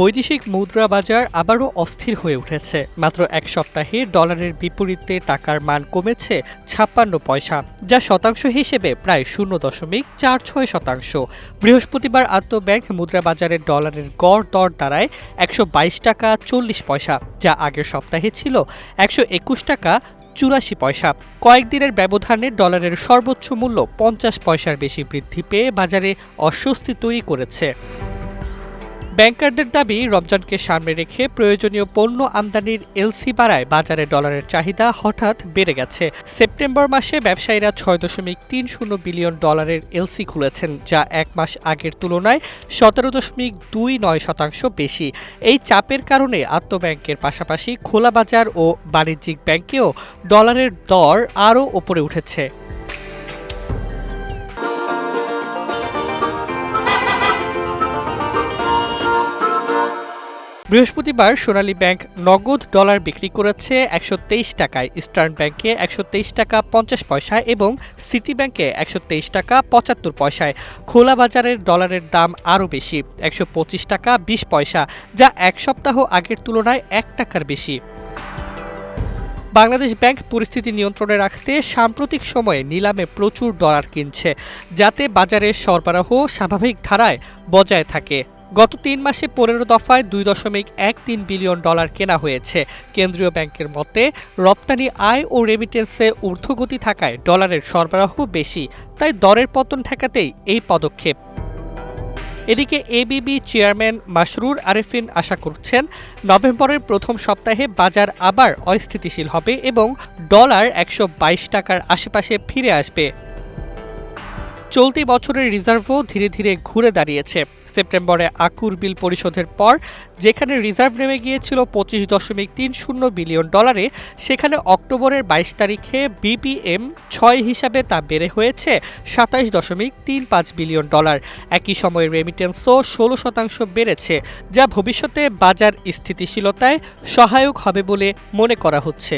বৈদেশিক মুদ্রা বাজার আবারও অস্থির হয়ে উঠেছে। মাত্র এক সপ্তাহে ডলারের বিপরীতে টাকার মান কমেছে ছাপ্পান্ন পয়সা, যা শতাংশ হিসেবে প্রায় শূন্য দশমিক চার ছয় শতাংশ। বৃহস্পতিবার আন্তঃব্যাংক মুদ্রা বাজারে ডলারের গড় দর দাঁড়ায় একশো বাইশ টাকা চল্লিশ পয়সা, যা আগের সপ্তাহে ছিল একশো একুশ টাকা চুরাশি পয়সা। কয়েকদিনের ব্যবধানে ডলারের সর্বোচ্চ মূল্য পঞ্চাশ পয়সার বেশি বৃদ্ধি পেয়ে বাজারে অস্বস্তি তৈরি করেছে। ব্যাংকারদের দাবি, রমজানকে সামনে রেখে প্রয়োজনীয় পণ্য আমদানির এলসি বাড়ায় বাজারে ডলারের চাহিদা হঠাৎ বেড়ে গেছে। সেপ্টেম্বর মাসে ব্যবসায়ীরা ছয় দশমিক তিন শূন্য বিলিয়ন ডলারের এলসি খুলেছেন, যা এক মাস আগের তুলনায় সতেরো দশমিক দুই নয় শতাংশ বেশি। এই চাপের কারণে আত্মব্যাংকের পাশাপাশি খোলা বাজার ও বাণিজ্যিক ব্যাংকেও ডলারের দর আরও ওপরে উঠেছে। বৃহস্পতিবার সোনালী ব্যাংক নগদ ডলার বিক্রি করেছে একশো তেইশ টাকায়, ইস্টার্ন ব্যাংকে একশো তেইশ টাকা পঞ্চাশ পয়সা এবং সিটি ব্যাংকে একশো তেইশ টাকা পঁচাত্তর পয়সায়। খোলা বাজারের ডলারের দাম আরও বেশি, একশো পঁচিশ টাকা বিশ পয়সা, যা এক সপ্তাহ আগের তুলনায় এক টাকার বেশি। বাংলাদেশ ব্যাংক পরিস্থিতি নিয়ন্ত্রণে রাখতে সাম্প্রতিক সময়ে নিলামে প্রচুর ডলার কিনছে, যাতে বাজারের সরবরাহ স্বাভাবিক ধারায় বজায় থাকে। গত তিন মাসে পনেরো দফায় দুই দশমিক এক তিন বিলিয়ন ডলার কেনা হয়েছে। কেন্দ্রীয় ব্যাংকের মতে, রপ্তানি আয় ও রেমিটেন্সে ঊর্ধ্বগতি থাকায় ডলারের সরবরাহ বেশি, তাই দরের পতন ঠেকাতেই এই পদক্ষেপ। এদিকে এবিবি চেয়ারম্যান মাসরুর আরেফিন আশা করছেন, নভেম্বরের প্রথম সপ্তাহে বাজার আবার অস্থিতিশীল হবে এবং ডলার একশো বাইশ টাকার আশেপাশে ফিরে আসবে। চলতি বছরের রিজার্ভও ধীরে ধীরে ঘুরে দাঁড়িয়েছে। সেপ্টেম্বরে আকুর বিল পরিশোধের পর, যেখানে রিজার্ভ নেমে গিয়েছিল পঁচিশ দশমিক তিন শূন্য বিলিয়ন ডলারে, সেখানে অক্টোবরের বাইশ তারিখে বিপিএম ছয় হিসাবে তা বেড়ে হয়েছে সাতাইশ দশমিক তিন পাঁচ বিলিয়ন ডলার। একই সময়ে রেমিটেন্সও ষোলো শতাংশ বেড়েছে, যা ভবিষ্যতে বাজার স্থিতিশীলতায় সহায়ক হবে বলে মনে করা হচ্ছে।